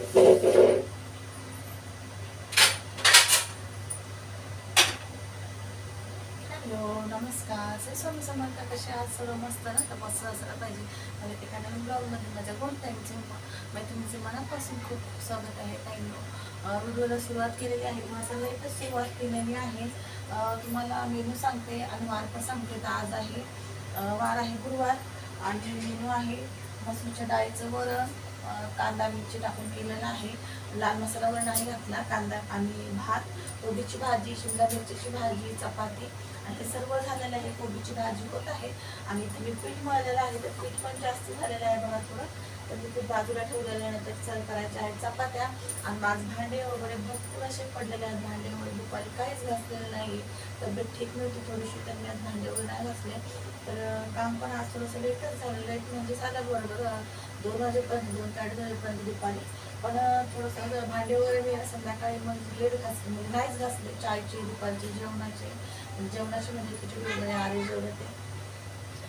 Hello नमस्कार. श्री स्वामी समर्थ कसे आहात? सर्व मस्त ना? तर मस्त असायला पाहिजे. मला एका नवीन ब्लॉगमध्ये माझ्या गोड टाईमचे तुमचे मनापासून खूप खूप स्वागत आहे टाईम व्हिडिओला सुरुवात केलेली आहे. माझं लेटच सुरुवात केलेली आहे. तुम्हाला मेनू सांगते आणि वार पण सांगते. तर आज आहे वार आहे गुरुवार आणि मेनू आहे मसूरच्या डाळीचं वरण. कांदा मिरची टाकून केलेलं आहे. लाल मसाला वरण नाही घातला. कांदा आणि भात कोबीची भाजी शिमला मिरचीची भाजी चपाती आणि हे सर्व झालेलं आहे. कोबीची भाजी होत आहे. आणि इथे मी पीठ मळलेलं आहे. तर पीठ पण जास्त झालेलं आहे बघा थोडं. तर मी ते बाजूला ठेवलेलं आहे. नंतर सर्व करायच्या आहेत चपात्या. आणि माझ भांडे वगैरे भरपूर असे पडलेले आहेत. भांडे वगैरे दुपारी काहीच घासलेलं नाही. तब्येत ठीक नव्हती थोडीशी तर मी आज भांडे वगैरे नाही घासले. तर काम पण आज थोडंसं लेटच झालं लेट म्हणजे झालं बरोबर दोन वाजेपर्यंत दोन साडे वाजेपर्यंत दुपारी. पण अं, थोडंसं भांडे वगैरे मी संध्याकाळी मग लेट घासले म्हणजे नाहीच घासले चायचे दुपारचे जेवणाचे. जेवणाचे म्हणजे खिचडी वगैरे आरे जेवढे ते.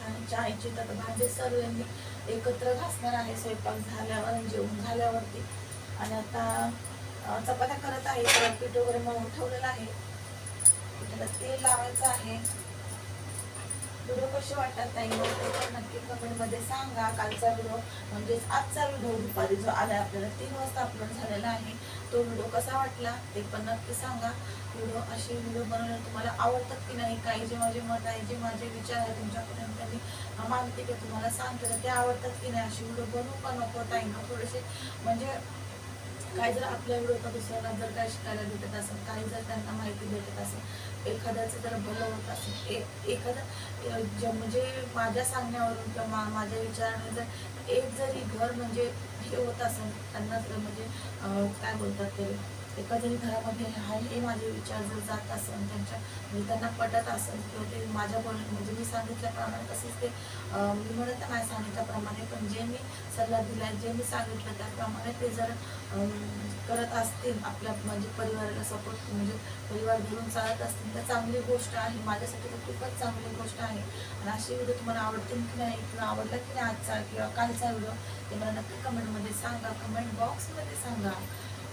आणि चायची तर भांडे सर्व मी एकत्र घासणार आहे स्वयंपाक झाल्यावर जेवण झाल्यावरती. आणि आता चपात्या करत आहे पीठ वगैरे मग ठेवलेलं आहे. त्याला तेल लावायचं आहे. व्हिडिओ कसे वाटतात ताई ते पण नक्की कमेंटमध्ये सांगा. कालचा व्हिडिओ म्हणजेच आजचा व्हिडिओ दुपारी जो आला आपल्याला तीन वाजता अपलोड झालेला आहे तो व्हिडिओ कसा वाटला ते पण नक्की सांगा. व्हिडिओ असे व्हिडिओ बनवणे तुम्हाला आवडतात की नाही काही जे माझे मत आहे जे माझे विचार आहे तुमच्यापर्यंत मी मानते की तुम्हाला सांगते तर ते आवडतात की नाही असे व्हिडिओ बनवू का नको ताईंना थोडेसे म्हणजे काय जर आपल्या एवढं दुसऱ्याला जर काय शिकायला भेटत असेल काही जर त्यांना माहिती भेटत असेल एखाद्याचं जर भलं होत असेल एक एखादं म्हणजे माझ्या सांगण्यावरून किंवा मा- माझ्या विचाराने जर एक जरी घर म्हणजे हे होत असेल त्यांना जर म्हणजे काय बोलतात ते? एका जरी घरामध्ये आहे हे माझे विचार जर जात असेल त्यांच्या म्हणजे त्यांना पटत असेल किंवा ते माझ्या बोल म्हणजे मी सांगितल्याप्रमाणे तसेच ते मी म्हणत नाही सांगितल्याप्रमाणे पण जे मी सल्ला दिला जे मी सांगितलं त्याप्रमाणे ते जर करत असतील आपल्या म्हणजे परिवाराला सपोर्ट म्हणजे परिवार घेऊन चालत असतील तर चांगली गोष्ट आहे. माझ्यासाठी तर खूपच चांगली गोष्ट आहे. आणि अशी व्हिडिओ तुम्हाला आवडतील की नाही किंवा आवडला की नाही आजचा किंवा कालचा व्हिडिओ ते मला नक्की कमेंटमध्ये सांगा. कमेंट बॉक्समध्ये सांगा.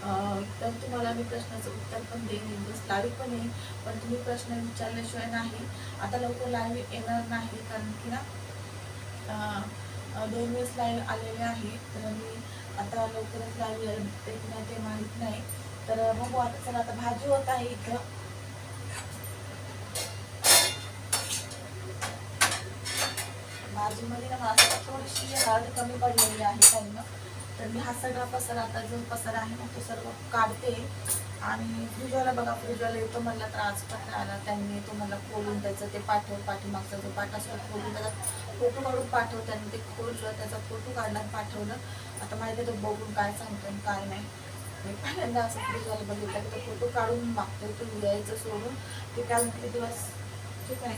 तर तुम्हाला मी प्रश्नाचं उत्तर पण देईन. दिवस लाईव्ह पण येईन पण तुम्ही प्रश्न विचारल्याशिवाय नाही. आता लवकर लाईव्ह येणार नाही कारण की ना दोन वेळेस लाईव्ह आलेले आहे. तर मी आता लवकरच लाईव्ह ते की नाही ते माहीत नाही. तर बघू आता चला आता भाजी होत आहे इथं. भाजीमध्ये ना मला थोडीशी हळद कमी पडलेली आहे काही तर मी हा सगळा पसारा आता जो पसारा आहे ना तो सर्व काढते. आणि फ्रीजवाला बघा फ्रीजवाला येतो म्हणला त्रास पण आला त्यांनी तो मला खोलून त्याचं ते पाठव पाठीमागचा जो पाठ असतो खोलून त्याचा फोटो काढून पाठव त्यांनी ते खोललं त्याचा फोटो काढला पाठवलं. आता माहिती आहे तो बघून काय सांगतो आणि काय नाही. मी पहिल्यांदा असं फ्रीजवाला बघितलं की तो फोटो काढून मागतो तो लिहायचं सोडून. ते काय किती दिवस ठीक आहे.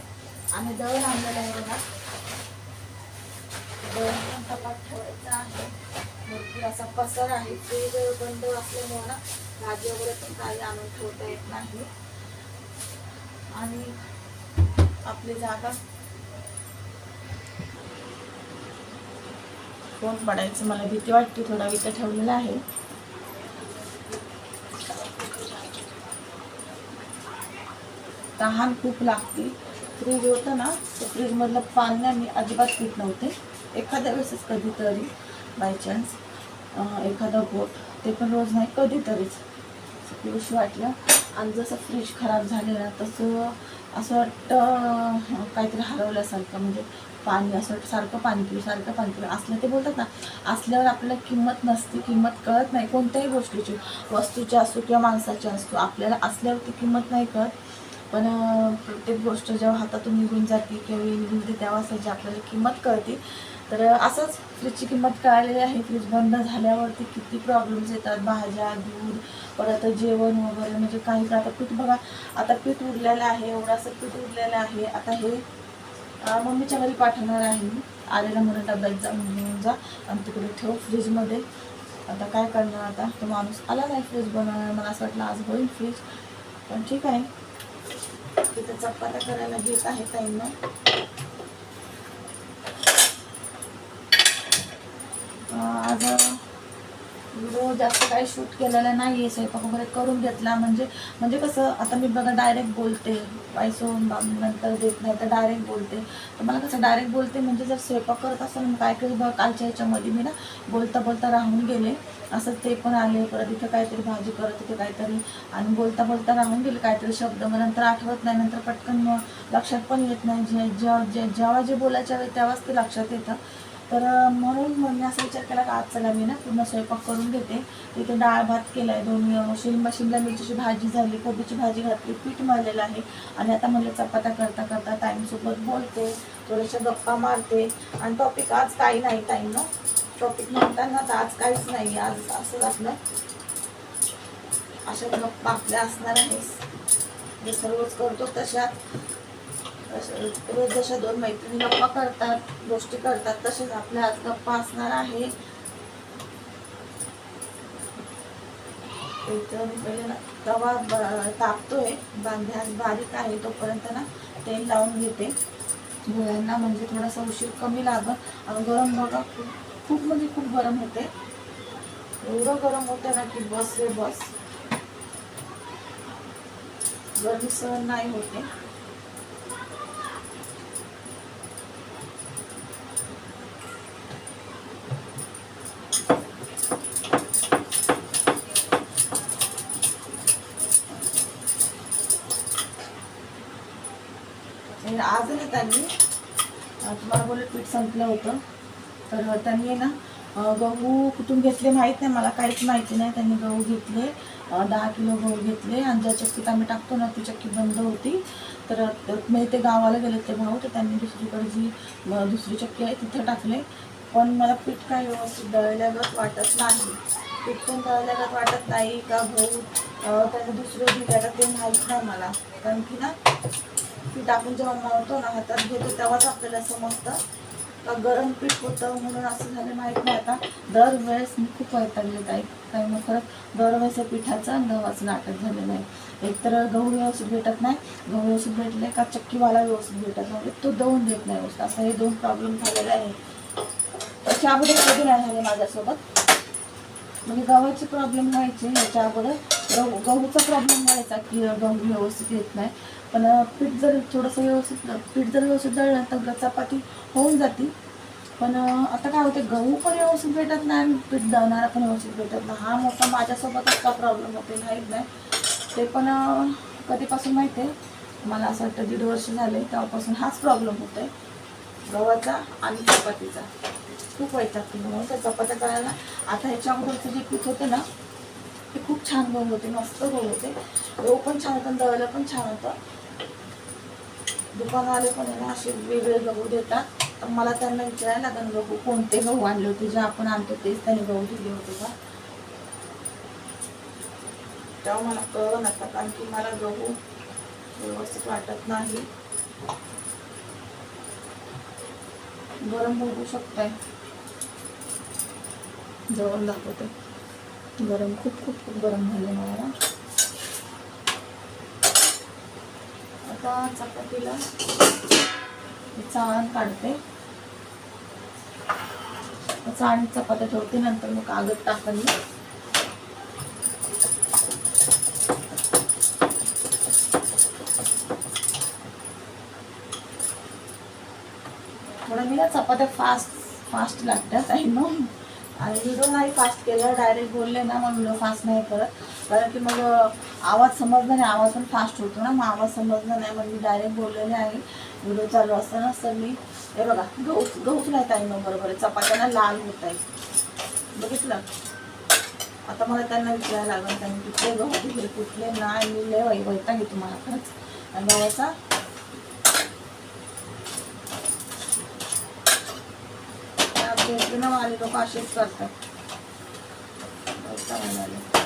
आम्ही जवळ आणलेलं आहे बघा दळण पण कपाट ठेवायचं आहे भरपूर असा पसर आहे. फ्रीज बंद असल्यामुळे ना भाजी वगैरे पण काही आणून ठेवता येत नाही. आणि आपली जागा कोण पडायचं मला भीती वाटते. थोडा इथं ठेवलेला आहे. तहान खूप लागते. फ्रीज होतं ना तर फ्रीजमधलं पाणी अजिबात पीत नव्हते. एखाद्या वेळेसच कधीतरी बाय चान्स एखादा बोट ते पण रोज नाही कधीतरीच. पिऊशी वाटलं आणि जसं फ्रीज खराब झालेला तसं असं वाटतं काहीतरी हरवल्यासारखं. म्हणजे पाणी असं वाटतं सारखं पाणी पिऊ सारखं पाणी पिऊ. असलं ते बोलतात ना असल्यावर आपल्याला किंमत नसते किंमत कळत नाही कोणत्याही गोष्टीची. वस्तूची असो किंवा माणसाची असतो आपल्याला असल्यावरती किंमत नाही कळत. पण प्रत्येक गोष्ट जेव्हा हातातून निघून जाते किंवा निघून जाते तेव्हा त्याची आपल्याला किंमत कळते तर असंच फ्रीजची किंमत कळालेली आहे. फ्रीज बंद झाल्यावरती किती प्रॉब्लेम्स येतात. भाज्या दूध परत जेवण वगैरे. म्हणजे काही पण आता पीठ बघा. आता पीठ उरलेलं आहे. एवढंसं पीठ उरलेलं आहे. आता हे मम्मीच्या घरी पाठवणार आहे. मी आलेला म्हणून डब्यात जा घेऊन जा. आणि तिकडे ठेव फ्रीजमध्ये आता काय करणार आता? तो माणूस आला नाही फ्रीज बनवणार मला असं वाटलं आज होईल फ्रीज पण ठीक आहे. तिथं चपात्या करायला घेत आहे. ताईंना अं, आज व्हिडिओ जास्त काही शूट केलेला नाही आहे स्वयंपाक वगैरे करून घेतला. म्हणजे म्हणजे कसं आता मी बघा डायरेक्ट बोलते. बायसो नंतर देत नाही तर डायरेक्ट बोलते. तर मला कसं डायरेक्ट बोलते म्हणजे जर स्वयंपाक करत असेल काय काही बघ कालच्या ह्याच्यामध्ये मी ना बोलता बोलता राहून गेले. असं ते पण आले परत इथं काहीतरी भाजी करत होते काहीतरी. आणि बोलता बोलता राहून गेले काहीतरी शब्द. मग नंतर आठवत नाही नंतर पटकन मग लक्षात पण येत नाही. जे जेव्हा जे जेव्हा जे बोलायच्या वेळी तेव्हाच ते लक्षात येतं. तर म्हणून मग असा विचार केला का आज चला मी ना पूर्ण स्वयंपाक करून घेते. तिथे डाळ भात केला आहे दोन अं, शिमला शिमला मिरचीची भाजी झाली कोबीची भाजी घातली पीठ मारलेलं आहे. आणि आता म्हणलं चपात्या करता करता ताईंसोबत बोलते थोड्याशा गप्पा मारते. आणि टॉपिक आज काही नाही टाईम ना. टॉपिक म्हणताना तर आज काहीच नाही आज असंच आपलं. अशा गप्पा आपल्या असणार आहे जे सर्वच करतो तशा रोज जशा दोन मैत्रिणी गप्पा करतात गोष्टी करतात तसेच आपल्या आज गप्पा असणार आहे. पहिले म्हणजे ना तवा तापतोय बांध्यास बारीक आहे तोपर्यंत ना तेल लावून घेते. गोळ्यांना म्हणजे थोडासा उशीर कमी लागत. गरम बघा खूप खूप म्हणजे खूप गरम होते. एवढं गरम होतं ना की बस रे बस. गरमी सहन नाही होते. आणि आज ना त्यांनी तुम्हाला बोलत पीठ संपलं होतं. तर त्यांनी आहे ना गहू कुठून घेतले माहीत नाही मला काहीच माहिती नाही. त्यांनी गहू घेतले दहा किलो गहू घेतले आणि ज्या चक्कीत आम्ही टाकतो ना ती चक्की बंद होती. तर मी म्हणजे ते गावाला गेले ते भाऊ तर त्यांनी दुसरीकडे जी दुसरी चक्की आहे तिथं टाकले. पण मला पीठ काय व्यवस्थित दळल्यागत वाटत नाही. पीठ पण दळल्यागत वाटत नाही का गहू अं, दुसरं दिल्यागत ते माहीत नाही मला. कारण की ना पीठ आपण जेव्हा मळतो ना हातात घेतो तेव्हाच आपल्याला समजतं का गरम पीठ होतं म्हणून असं झालं. माहीत नाही आता दरवेळेस मी खूप वैतागले काही काही मग खरं दरवेळेस पिठाचं आणि गव्हाचं नाटक झालेलं आहे एकतर गहू व्यवस्थित भेटत नाही. गहू व्यवस्थित भेटले का चक्कीवाला व्यवस्थित भेटत नाही. तो दळून देत नाही व्यवस्थित. असा हे दोन प्रॉब्लेम झालेले आहे त्याच्या अगोदर कधी नाही झाले माझ्यासोबत. म्हणजे गव्हाचे प्रॉब्लेम व्हायचे. ह्याच्या अगोदर गहू गहूचा प्रॉब्लेम व्हायचा की गहू व्यवस्थित येत नाही. पण पीठ जर थोडंसं व्यवस्थित पीठ जर व्यवस्थित दळलं तर चपाती होऊन जाते. पण आता काय होते गहू पण व्यवस्थित भेटत नाही आणि पीठ दळणारा पण व्यवस्थित भेटत नाही. हा मोठा माझ्यासोबतच का प्रॉब्लेम होते माहीत नाही. ते पण कधीपासून माहिती आहे मला असं वाटतं दीड वर्ष झाले तेव्हापासून हाच प्रॉब्लेम होतो आहे गव्हाचा आणि चपातीचा. खूप वैतागते म्हणून त्या चपात्या करायला. आता ह्याच्या अगोदरचं जे पीठ होतं ना ते खूप छान गहू होते मस्त गहू होते. गहू पण छान होतं दळलं पण छान होतं. दुकानवाले पण आहे ना असे वेगळे गहू देतात. तर मला त्यांना विचारायला लागेल गहू कोणते गहू आणले होते? जे आपण आणतो तेच त्यांनी गहू दिले होते का? तेव्हा मला कळलं नका कारण की मला गहू व्यवस्थित वाटत नाही. गरम बघू शकताय. जवळ दाखवते. गरम खूप खूप खूप गरम झाले मला. आता चपातीला हे चाळण काढते. चाळण चपात्या ठेवते नंतर मग कागद टाकली थोडं मी ना चपात्या फास्ट फास्ट लागतात काही मग आणि व्हिडिओ नाही फास्ट केलं डायरेक्ट बोलले ना मग व्हिडिओ फास्ट नाही करत. कारण की मग आवाज समजला नाही आवाज पण फास्ट होतो ना मग आवाज समजला नाही मग मी डायरेक्ट बोललेले आहे. व्हिडिओ चालू असताना सर मी हे बघा गहू गहूच नाही आहे मग बरोबर आहे चपात्यांना लाल होत आहे. बघितलं? आता मला त्यांना विचारायला लागलं त्यांनी कुठले गहू दिले कुठले नाही? मी लय वै वैता घे तुम्हाला खरंच. आणि गव्हाचा ना माझे लोक असेच करतात म्हणाले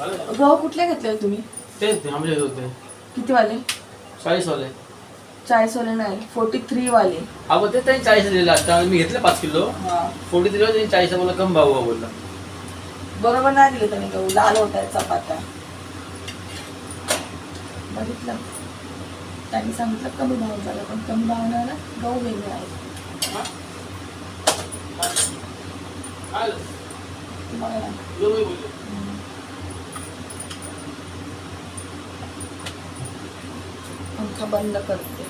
गहू कुठले घेतले तुम्ही? तेच ते आमच्या होते. किती वाले चाळीस वाले चाळीस वाले नाही फोर्टी थ्री वाले. हा मग ते त्यांनी चाळीस दिलेला आता मी घेतले पाच किलो. हा. फोर्टी थ्री त्यांनी चाळीस मला कम भाऊ भाऊ बोलला. बरोबर नाही दिले त्यांनी गहू लाल होत आहे चपात्या बघितलं. त्यांनी सांगितलं कमी भाव झाला पण कमी भाव नाही आला, गहू वेगळे आहेत. आलं. बंद करते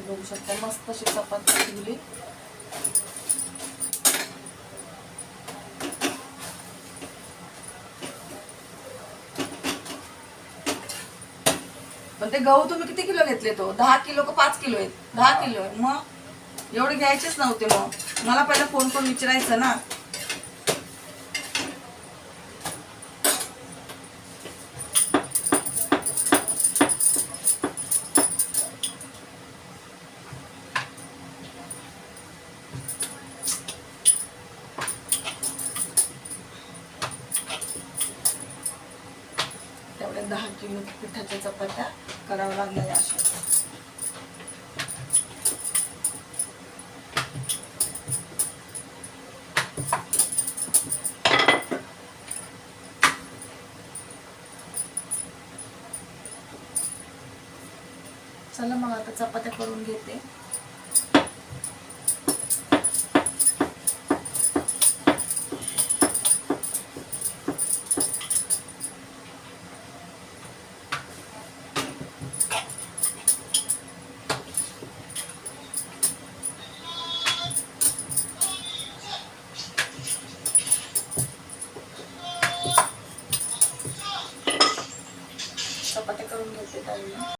हे बघू शकता. मस्त अशी चपाती ठेवली पण ते गहू तुम्ही किती किलो घेतले तो? दहा किलो का पाच किलो आहेत? दहा किलो आहे मग एवढे घ्यायचेच नव्हते मग. मला पहिला फोन करून विचारायचं ना. पिठाच्या चपात्या कराव्या लागल्या अशा. चला मग आता चपात्या करून घेते.